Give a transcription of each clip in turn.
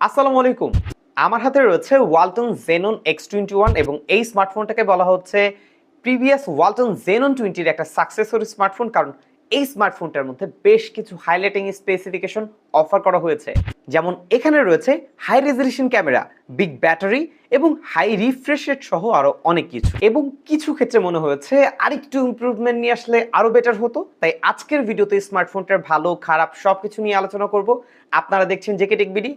আসসালামু আলাইকুম। আমার হাতে রয়েছে Walton Xanon X twenty one এবং এই স্মার্টফোনটাকে বলা হচ্ছে প্রিভিয়াস ওয়ালটন জেনন টোয়েন্টির একটা সাকসেসর স্মার্টফোন কারণ এই স্মার্টফোনটার মধ্যে বেশ কিছু হাইলাইটিং স্পেসিফিকেশন অফার করা হয়েছে। যেমন এখানে রয়েছে high resolution camera big battery এবং হাই রিফ্রেশ রেট সহ আরও অনেক কিছু। এবং কিছু ক্ষেত্রে মনে হয়েছে আরেকটু ইমপ্রুভমেন্ট নিয়ে আসলে আরও বেটার হতো। তাই আজকের ভিডিওতে স্মার্টফোনটার ভালো, খারাপ সবকিছু নিয়ে আলোচনা করব। আপনারা দেখছেন JK Tech BD.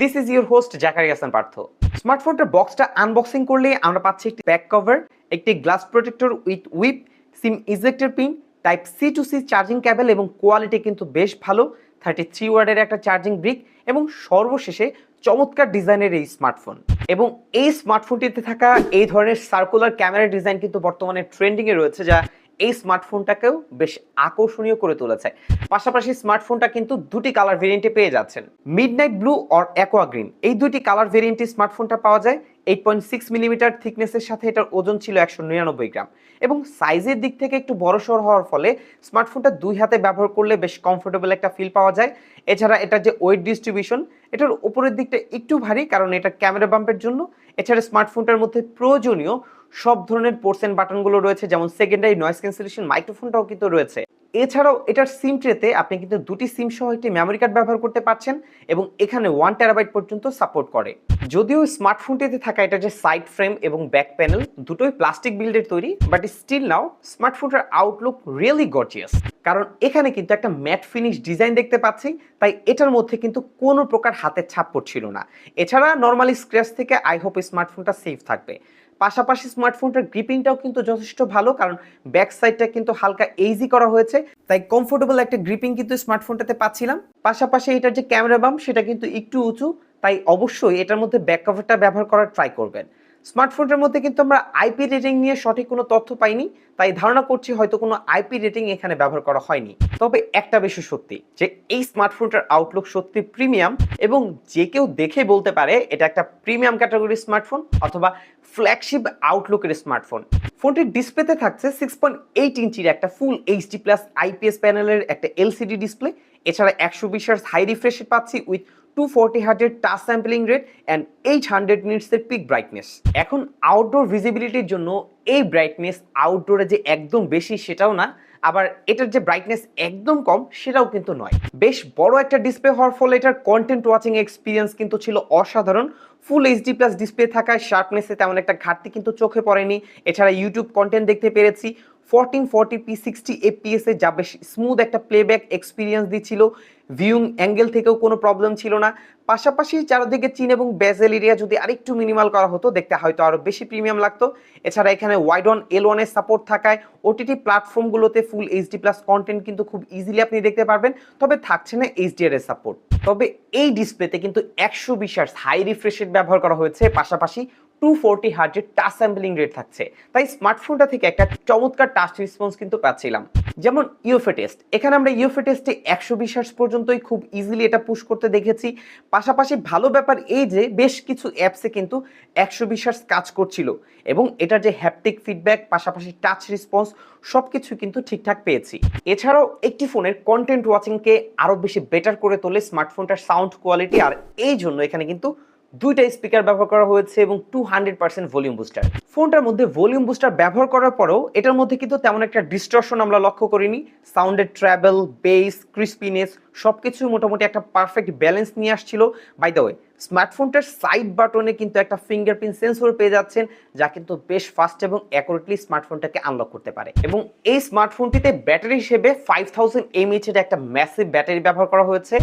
This is your host Zakari Hasan Partho. স্মার্টফোনটার বক্সটা আনবক্সিং করলে আমরা পাচ্ছি একটি ব্যাক কভার একটি glass protector with weep SIM ejector pin type C to C charging cable এবং কোয়ালিটি কিন্তু বেশ ভালো থার্টি থ্রি ওয়ার্ডের একটা চার্জিং ব্রিক এবং সর্বশেষে চমৎকার ডিজাইনের এই স্মার্টফোন এবং এই স্মার্টফোনটিতে থাকা এই ধরনের সার্কুলার ক্যামেরা ডিজাইন কিন্তু বর্তমানে ট্রেন্ডিংয়ে রয়েছে, যা এই স্মার্টফোনটাকেও বেশ আকর্ষণীয় করে তুলেছে। পাশাপাশি স্মার্টফোনটা কিন্তু দুটি কালার ভেরিয়েন্টে পেয়ে যাচ্ছেন। Midnight blue or aqua green এই দুইটি কালার ভেরিয়েন্টে স্মার্টফোনটা পাওয়া যায়। এইট পয়েন্ট সিক্স মিলিমিটার থিকনেসের সাথে এটার ওজন ছিল একশো নিরানব্বই গ্রাম। এবং সাইজের দিক থেকে একটু বড়সড় হওয়ার ফলে স্মার্টফোনটা দুই হাতে ব্যবহার করলে বেশ কমফোর্টেবল একটা ফিল পাওয়া যায়। এছাড়া এটার যে ওয়েট ডিস্ট্রিবিউশন এটার উপরের দিকটা একটু ভারী কারণ এটা ক্যামেরা বাম্পের জন্য। এছাড়া স্মার্টফোনটার মধ্যে প্রয়োজনীয় সব ধরনের পোর্সেন বাটনগুলো রয়েছে, যেমন সেকেন্ডারি নয়েজ ক্যান্সেলেশন মাইক্রোফোনটাও কিন্তু রয়েছে। এছাড়াও এটার সিম ট্রেতে আপনি কিন্তু দুটি সিম সহ একটি মেমোরি কার্ড ব্যবহার করতে পারছেন এবং এখানে ওয়ান টেরাবাইট পর্যন্ত সাপোর্ট করে। যদিও স্মার্টফোনটিতে থাকা এটা যে সাইড ফ্রেম এবং ব্যাক প্যানেল দুটোই প্লাস্টিক বিল্ডের তৈরি বাট স্টিল নাও স্মার্টফোনটার আউটলুক রিয়েলি গর্জিয়াস কারণ এখানে কিন্তু একটা ম্যাট ফিনিশ ডিজাইন দেখতে পাচ্ছি, তাই এটার মধ্যে কিন্তু কোনো প্রকার হাতের ছাপ পড়ছিল না। এছাড়া নর্মালি স্ক্র্যাচ থেকে আই হোপ স্মার্টফোনটা সেফ থাকবে। পাশাপাশি স্মার্টফোনটার গ্রিপিংটাও কিন্তু যথেষ্ট ভালো কারণ ব্যাক সাইডটা কিন্তু হালকা এইজি করা হয়েছে। তাই কমফোর্টেবল একটা গ্রিপিং কিন্তু স্মার্টফোনটাতে পাচ্ছিলাম। পাশাপাশি এটার যে ক্যামেরা বাম সেটা কিন্তু একটু উঁচু তাই অবশ্যই এটার মধ্যে ব্যাক কভারটা ব্যবহার করার ট্রাই করবেন। স্মার্টফোনটার মধ্যে কিন্তু আমরা আইপি রেটিং নিয়ে সঠিক কোনো তথ্য পাইনি, তাই ধারণা করছি হয়তো কোনো আইপি রেটিং এখানে ব্যবহার করা হয়নি। তবে একটা বেশি সত্যি, যে এই স্মার্টফোনটার আউটলুক সত্যি প্রিমিয়াম এবং যে কেউ দেখে বলতে পারে এটা একটা প্রিমিয়াম ক্যাটাগরির স্মার্টফোন অথবা ফ্ল্যাগশিপ আউটলুকের স্মার্টফোন ফোনটির ডিসপ্লেতে থাকছে সিক্স পয়েন্ট এইট ইঞ্চির একটা ফুল এইচডি প্লাস আইপিএস প্যানেলের একটা এলসিডি ডিসপ্লে এছাড়া একশো বিশ হাই রিফ্রেশে পাচ্ছি উইথ টু ফোরটি হার্টের touch sampling rate and eight hundred মিনিটসের peak brightness এখন আউটডোর ভিজিবিলিটির জন্য এই ব্রাইটনেস আউটডোরে যে একদম বেশি সেটাও না, আবার এটার যে ব্রাইটনেস একদম কম সেটাও কিন্তু নয়। বেশ বড় একটা ডিসপ্লে হওয়ার ফলে এটার কন্টেন্ট ওয়াচিং এক্সপিরিয়েন্স কিন্তু ছিল অসাধারণ। ফুল এইচডি প্লাস ডিসপ্লে থাকায় শার্পনেসে তেমন একটা ঘাটতি কিন্তু চোখে পড়েনি। এছাড়া ইউটিউব কন্টেন্ট দেখতে পেরেছি। Fourteen forty P sixty FPS এ যা বেশ স্মুথ একটা প্লেব্যাক এক্সপিরিয়েন্স দিচ্ছিল। ভিউং অ্যাঙ্গেল থেকেও কোনো প্রবলেম ছিল না। পাশাপাশি চারদিকে চিন এবং বেজেল এরিয়া যদি আরেকটু মিনিমাল করা হতো, দেখতে হয়তো আরও বেশি প্রিমিয়াম লাগতো। এছাড়া এখানে ওয়াইড অন এল ওয়ানের সাপোর্ট থাকায় ওটিটি প্ল্যাটফর্মগুলোতে ফুল এইচডি প্লাস কন্টেন্ট কিন্তু খুব ইজিলি আপনি দেখতে পারবেন, তবে থাকছে না এইচডিআর এর সাপোর্ট তবে এই ডিসপ্লেতে কিন্তু একশো বিশ হাই রিফ্রেশের ব্যবহার করা হয়েছে। পাশাপাশি টু ফোরটি হার্টের টাচ স্যাম্পলিং রেট থাকছে। তাই স্মার্টফোনটা থেকে একটা চমৎকার টাচ রেসপন্স কিন্তু পাচ্ছিলাম। যেমন ইউএফএ টেস্ট এখানে আমরা ইউএফএ টেস্টে একশো বিশ হার্স পর্যন্তই খুব ইজিলি এটা পুশ করতে দেখেছি। পাশাপাশি ভালো ব্যাপার এই যে, বেশ কিছু অ্যাপসে কিন্তু একশো বিশ হার্স কাজ করছিল। এবং এটার যে হ্যাপটিক ফিডব্যাক পাশাপাশি টাচ রেসপন্স সব কিছু কিন্তু ঠিকঠাক পেয়েছি। এছাড়াও একটি ফোনের কন্টেন্ট ওয়াচিংকে আরও বেশি বেটার করে তোলে স্মার্টফোনটার সাউন্ড কোয়ালিটি আর এই জন্য এখানে কিন্তু দুইটা স্পিকার ব্যবহার করা হয়েছে এবং two hundred percent volume booster ফোনটার মধ্যে ভলিউম বুস্টার ব্যবহার করার পরেও এটার মধ্যে কিন্তু তেমন একটা ডিস্টর্শন আমরা লক্ষ্য করিনি। সাউন্ডের ট্র্যাভেল বেস ক্রিস্পিনেস সব কিছু মোটামুটি একটা পারফেক্ট ব্যালেন্স নিয়ে আসছিল। বাই দ্য ওয়ে স্মার্টফোনটার সাইড বাটনে কিন্তু একটা ফিঙ্গারপ্রিন্ট সেন্সর পেয়ে যাচ্ছেন, যা কিন্তু বেশ ফাস্ট এবং অ্যাকুরেটলি স্মার্টফোনটাকে আনলক করতে পারে। এবং এই স্মার্টফোনটিতে ব্যাটারি হিসেবে ফাইভ থাউজেন্ড এমএইচ এর একটা ম্যাসিভ ব্যাটারি ব্যবহার করা হয়েছে।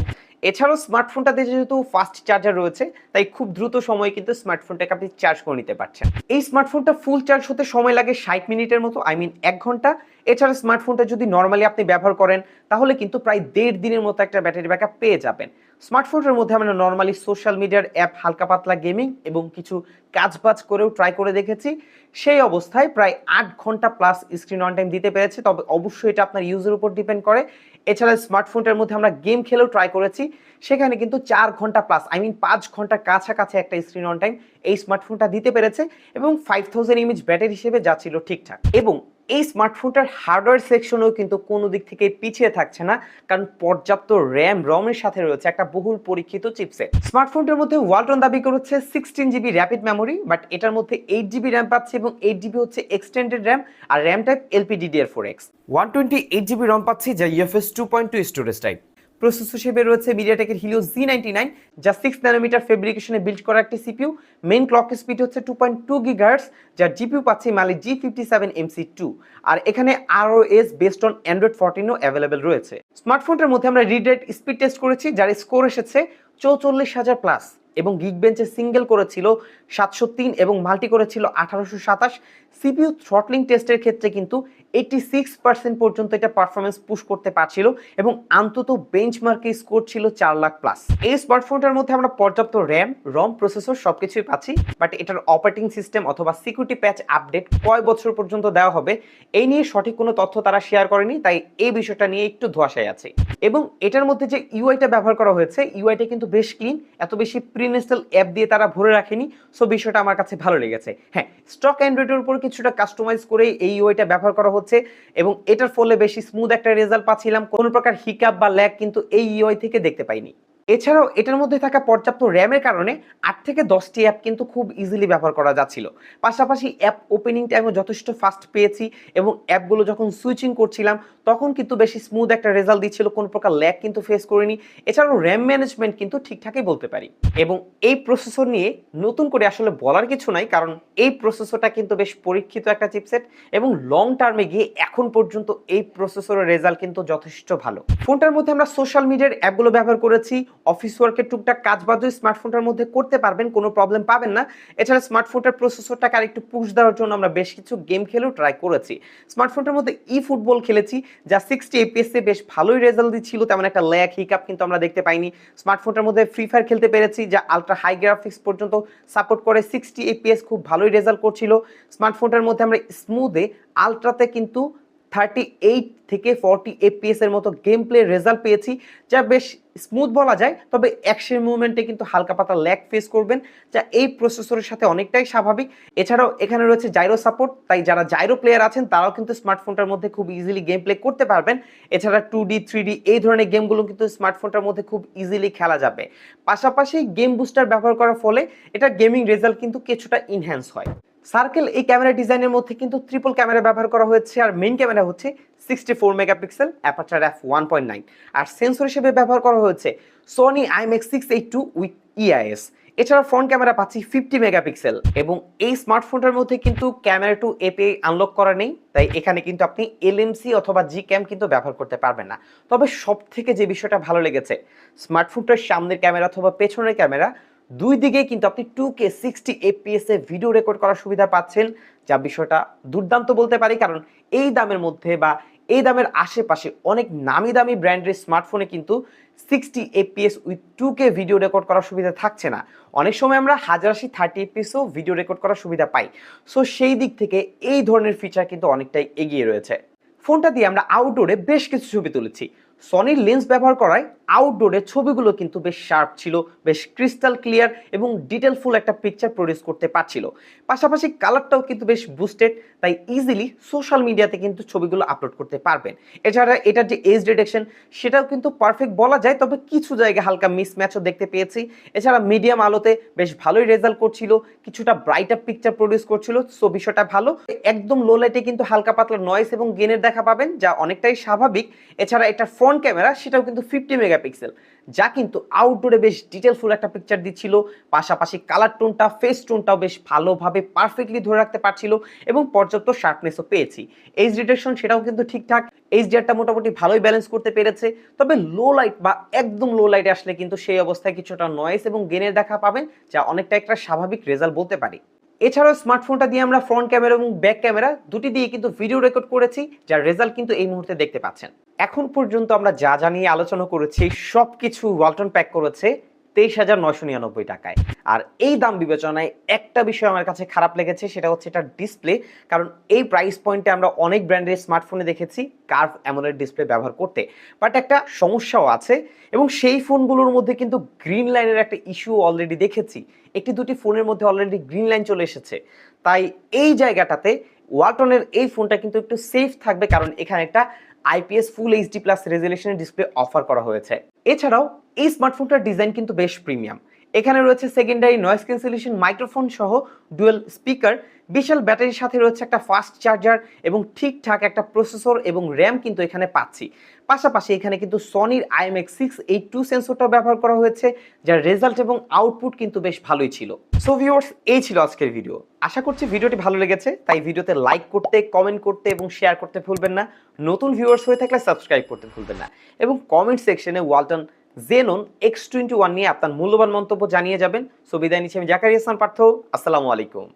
এছাড়াও স্মার্টফোনটাতে যেহেতু ফাস্ট চার্জার রয়েছে, তাই খুব দ্রুত সময়ে কিন্তু স্মার্টফোনটাকে আপনি চার্জ করে নিতে পারছেন। এই স্মার্টফোনটা ফুল চার্জ হতে সময় লাগে ষাট মিনিটের মতো আই মিন এক ঘণ্টা। এছাড়া স্মার্টফোনটা যদি নর্মালি আপনি ব্যবহার করেন, তাহলে কিন্তু প্রায় দেড় দিনের মতো একটা ব্যাটারি ব্যাকআপ পেয়ে যাবেন। স্মার্টফোনের মধ্যে আমরা নর্মালি সোশ্যাল মিডিয়ার অ্যাপ হালকা পাতলা গেমিং এবং কিছু কাজবাজ করেও ট্রাই করে দেখেছি। সেই অবস্থায় প্রায় আট ঘণ্টা প্লাস স্ক্রিন অন টাইম দিতে পেরেছে, তবে অবশ্যই এটা আপনার ইউজের উপর ডিপেন্ড করে। এছাড়া স্মার্টফোনটার মধ্যে আমরা গেম খেলেও ট্রাই করেছি, সেখানে কিন্তু চার ঘণ্টা প্লাস আই মিন পাঁচ ঘণ্টা কাছাকাছি একটা স্ক্রিন অন টাইম এই স্মার্টফোনটা দিতে পেরেছে এবং ফাইভ থাউজেন্ড ইমেজ ব্যাটারি হিসেবে যা ছিল ঠিকঠাক। এবং এই স্মার্টফোনটার হার্ডওয়্যার সেকশনও কিন্তু কোনো দিক থেকে পিছিয়ে থাকছে না, কারণ পর্যাপ্ত র্যাম রমের সাথে রয়েছে একটা বহুল পরীক্ষিত চিপসেট স্মার্টফোনটার মধ্যে ওয়ালটন দাবি করেছে sixteen GB rapid memory but এটার মধ্যে এইট জিবি র্যাম পাচ্ছে এবং এইট জিবি হচ্ছে এক্সটেন্ডেড র্যাম আর RAM type LPDDR four X one twenty eight GB ROM পাচ্ছি যা UFS two point two storage type processor হিসেবে রয়েছে মিডিয়াটেকের হিলিও জি নাইনটি নাইন যা সিক্স ন্যানোমিটার ফেব্রিকেশনে বিল্ড করা একটি সিপিউ মেইন ক্লক স্পিড হচ্ছে টু পয়েন্ট টু গিগার্স যার জিপিউ পাচ্ছে Mali G fifty seven MC two আর এখানে আর O S based on Android ফোরটিনও available রয়েছে। স্মার্টফোনটার মধ্যে আমরা রিডেড স্পিড টেস্ট করেছি, যার স্কোর এসেছে চৌচল্লিশ হাজার প্লাস এবং গিগ বেঞ্চে সিঙ্গেল করেছিল সাতশো তিন এবং মাল্টি করেছিল আঠারোশো সাতাশ। সিপিইউ থ্রটলিং টেস্টের ক্ষেত্রে কিন্তু এইটি সিক্স পার্সেন্ট পর্যন্ত এটা পারফরমেন্স পুশ করতে পারছিল এবং অন্তত বেঞ্চমার্কে স্কোর ছিল চার লাখ প্লাস এই স্মার্টফোনটার মধ্যে আমরা পর্যাপ্ত র্যাম রম প্রসেসর সবকিছুই পাচ্ছি বাট এটার অপারেটিং সিস্টেম অথবা সিকিউরিটি প্যাচ আপডেট কয় বছর পর্যন্ত দেওয়া হবে, এই নিয়ে সঠিক কোনো তথ্য তারা শেয়ার করেনি, তাই এই বিষয়টা নিয়ে একটু ধোয়াশায় আছে। এবং এটার মধ্যে যে ইউআইটা ব্যবহার করা হয়েছে ইউআইটা কিন্তু বেশ ক্লিন এত বেশি প্রিনেস্টাল অ্যাপ দিয়ে তারা ভরে রাখেনি, সো বিষয়টা আমার কাছে ভালো লেগেছে। হ্যাঁ স্টক অ্যান্ড্রয়েডের উপর কিছুটা কাস্টমাইজ করে এই ওয়েটা ব্যবহার করা হচ্ছে এবং এটার ফলে বেশি স্মুথ একটা রেজাল্ট পাচ্ছিলাম। কোনো প্রকার হিকাপ বা ল্যাগ কিন্তু এই ইউআই থেকে দেখতে পাইনি। এছাড়াও এটার মধ্যে থাকা পর্যাপ্ত র্যামের কারণে আট থেকে দশটি অ্যাপ কিন্তু খুব ইজিলি ব্যবহার করা যাচ্ছিল। পাশাপাশি অ্যাপ ওপেনিং টাইমও যথেষ্ট ফাস্ট পেয়েছি এবং অ্যাপগুলো যখন সুইচিং করছিলাম, তখন কিন্তু বেশি স্মুথ একটা রেজাল্ট দিচ্ছিল, কোনো প্রকার ল্যাগ কিন্তু ফেস করিনি। এছাড়াও র্যাম ম্যানেজমেন্ট কিন্তু ঠিকঠাকই বলতে পারি। এবং এই প্রসেসর নিয়ে নতুন করে আসলে বলার কিছু নাই, কারণ এই প্রসেসরটা কিন্তু বেশ পরীক্ষিত একটা চিপসেট এবং লং টার্মে গিয়ে এখন পর্যন্ত এই প্রসেসরের রেজাল্ট কিন্তু যথেষ্ট ভালো। ফোনটার মধ্যে আমরা সোশ্যাল মিডিয়ার অ্যাপগুলো ব্যবহার করেছি অফিস ওয়ার্কের টুকটাক কাজ বাদও স্মার্টফোনটার মধ্যে করতে পারবেন, কোনো প্রবলেম পাবেন না। এছাড়া স্মার্টফোনটার প্রসেসরটাকে আরেকটু পুশ দেওয়ার জন্য আমরা বেশ কিছু গেম খেলেও ট্রাই করেছি। স্মার্টফোনটার মধ্যে ই ফুটবল খেলেছি, যা সিক্সটি এপিএস বেশ ভালোই রেজাল্ট দিচ্ছিল, তেমন একটা ল্যাক হিকাপ কিন্তু আমরা দেখতে পাইনি। স্মার্টফোনটার মধ্যে ফ্রি ফায়ার খেলতে পেরেছি, যা আলট্রা হাই গ্রাফিক্স পর্যন্ত সাপোর্ট করে সিক্সটি এপিএস খুব ভালোই রেজাল্ট করছিল। স্মার্টফোনটার মধ্যে আমরা স্মুথে আলট্রাতে কিন্তু থার্টি এইট থেকে ফর্টি এপিএস এর মতো গেম প্লে রেজাল্ট পেয়েছি, যা বেশ স্মুথ বলা যায়, তবে অ্যাকশন মুভমেন্টে কিন্তু হালকা পাতা ল্যাক ফেস করবেন, যা এই প্রসেসরের সাথে অনেকটাই স্বাভাবিক। এছাড়াও এখানে রয়েছে জাইরো সাপোর্ট তাই যারা জাইরো প্লেয়ার আছেন, তারাও কিন্তু স্মার্টফোনটার মধ্যে খুব ইজিলি গেম প্লে করতে পারবেন। এছাড়া টু ডি থ্রি ডি এই ধরনের গেমগুলো কিন্তু স্মার্টফোনটার মধ্যে খুব ইজিলি খেলা যাবে। পাশাপাশি গেম বুস্টার ব্যবহার করার ফলে এটা গেমিং রেজাল্ট কিন্তু কিছুটা ইনহ্যান্স হয়। সার্কেল এই ক্যামেরা ডিজাইনের মধ্যে কিন্তু ট্রিপল ক্যামেরা ব্যবহার করা হয়েছে আর মেইন ক্যামেরা হচ্ছে sixty four megapixel aperture F one point nine আর সেন্সর হিসেবে ব্যবহার করা হয়েছে Sony IMX six eight two with EIS এছাড়া ফ্রন্ট ক্যামেরা পাচ্ছি ফিফটি মেগাপিক্সেল এবং এই স্মার্টফোনটার মধ্যে কিন্তু ক্যামেরা টু এপে আনলক করা নেই, তাই এখানে কিন্তু আপনি এলএমসি অথবা জি ক্যাম কিন্তু ব্যবহার করতে পারবেন না। তবে সব থেকে যে বিষয়টা ভালো লেগেছে স্মার্টফোনটার সামনের ক্যামেরা অথবা পেছনের ক্যামেরা দুই দিকে কিন্তু আপনি টু কে সিক্সটি এপিএস এ ভিডিও রেকর্ড করার সুবিধা পাচ্ছেন, যা বিষয়টা দুর্দান্ত বলতে পারি, কারণ এই দামের মধ্যে বা এই দামের আশেপাশে অনেক নামি দামি ব্র্যান্ডের স্মার্টফোনে কিন্তু sixty FPS with two K video record করার সুবিধা থাকছে না। অনেক সময় আমরা হাজার আশি থার্টি এপিএসও ভিডিও রেকর্ড করার সুবিধা পাই। সো সেই দিক থেকে এই ধরনের ফিচার কিন্তু অনেকটাই এগিয়ে রয়েছে। ফোনটা দিয়ে আমরা আউটডোরে বেশ কিছু ছবি তুলেছি। সনির লেন্স ব্যবহার করায় আউটডোরে ছবিগুলো কিন্তু বেশ শার্প ছিল, বেশ ক্রিস্টাল ক্লিয়ার এবং ডিটেলফুল একটা পিকচার প্রডিউস করতে পারছিল। পাশাপাশি কালারটাও কিন্তু বেশ বুস্টেড তাই ইজিলি সোশ্যাল মিডিয়াতে কিন্তু ছবিগুলো আপলোড করতে পারবেন। এছাড়া এটার যে এজ ডিটেকশন সেটাও কিন্তু পারফেক্ট বলা যায়, তবে কিছু জায়গায় হালকা মিসম্যাচও দেখতে পেয়েছি। এছাড়া মিডিয়াম আলোতে বেশ ভালোই রেজাল্ট করছিল, কিছুটা ব্রাইট আপ পিকচার প্রডিউস করছিল সো বিষয়টা ভালো। একদম লো লাইটে কিন্তু হালকা পাতলা নয়েস এবং গেনের দেখা পাবেন, যা অনেকটাই স্বাভাবিক। এছাড়া এটা ফ্রন্ট ক্যামেরা সেটাও কিন্তু ফিফটি মেগাপিক্সেল যা কিন্তু আউটডোরে বেশ ডিটেলফুল একটা পিকচার দিচ্ছিল। পাশাপাশি কালার টোনটা ফেস টোনটাও বেশ ভালোভাবে পারফেক্টলি ধরে রাখতে পারছিল এবং পর্যাপ্ত শার্পনেসও পেয়েছি। এইচ ডিটেকশন সেটাও কিন্তু ঠিকঠাক। এইচডিআরটা মোটামুটি ভালোই ব্যালেন্স করতে পেরেছে। তবে লো লাইট বা একদম লো লাইটে আসলে কিন্তু সেই অবস্থায় কিছুটা নয়েস এবং গেনের দেখা পাবেন, যা অনেকটা একটা স্বাভাবিক রেজাল্ট বলতে পারি। এছাড়াও স্মার্টফোনটা দিয়ে আমরা ফ্রন্ট ক্যামেরা এবং ব্যাক ক্যামেরা দুটি দিয়ে কিন্তু ভিডিও রেকর্ড করেছি, যার রেজাল্ট কিন্তু এই মুহূর্তে দেখতে পাচ্ছেন। এখন পর্যন্ত আমরা যা যা নিয়ে আলোচনা করেছি সব কিছু ওয়ালটন প্যাক করেছে তেইশ হাজার নয়শো নিরানব্বই টাকায়। আর এই দাম বিবেচনায় একটা বিষয় আমার কাছে খারাপ লেগেছে, সেটা হচ্ছে এটা ডিসপ্লে কারণ এই প্রাইস পয়েন্টে আমরা অনেক ব্র্যান্ডের স্মার্টফোনে দেখেছি কার্ভ অ্যামোলেড ডিসপ্লে ব্যবহার করতে। বাট একটা সমস্যাও আছে, এবং সেই ফোনগুলোর মধ্যে কিন্তু গ্রিন লাইনের একটা ইস্যু অলরেডি দেখেছি। একটি দুটি ফোনের মধ্যে অলরেডি গ্রিন লাইন চলে এসেছে। তাই এই জায়গাটাতে ওয়ালটনের এই ফোনটা কিন্তু একটু সেফ থাকবে, কারণ এখানে একটা আইপিএস ফুল এইচডি প্লাস রেজুলেশনের ডিসপ্লে অফার করা হয়েছে। এছাড়াও এই স্মার্টফোনটার ডিজাইন কিন্তু বেশ প্রিমিয়াম এখানে রয়েছে সেকেন্ডারি নয়েস ক্যান্সেলেশন মাইক্রোফোন সহ ডুয়েল স্পিকার বিশাল ব্যাটারির সাথে রয়েছে একটা ফাস্ট চার্জার এবং ঠিকঠাক একটা প্রসেসর এবং র্যাম কিন্তু এখানে পাচ্ছি। পাশাপাশি এখানে কিন্তু সনির আইএমএক্স সিক্স এইট টু সেন্সরটা ব্যবহার করা হয়েছে, যার রেজাল্ট এবং আউটপুট কিন্তু বেশ ভালোই ছিল। সো ভিউয়ার্স এই ছিল আজকের ভিডিও আশা করছি ভিডিওটি ভালো লেগেছে, তাই ভিডিওতে লাইক করতে কমেন্ট করতে এবং শেয়ার করতে ভুলবেন না। নতুন ভিউয়ার্স হয়ে থাকলে সাবস্ক্রাইব করতে ভুলবেন না। এবং কমেন্ট সেকশনে Walton Xanon X twenty one নিয়ে আপনার মূল্যবান মন্তব্য জানিয়ে যাবেন। সুবিধায় বিদায় নিচ্ছি আমি জাকারি হাসান পার্থ। আসসালামু আলাইকুম।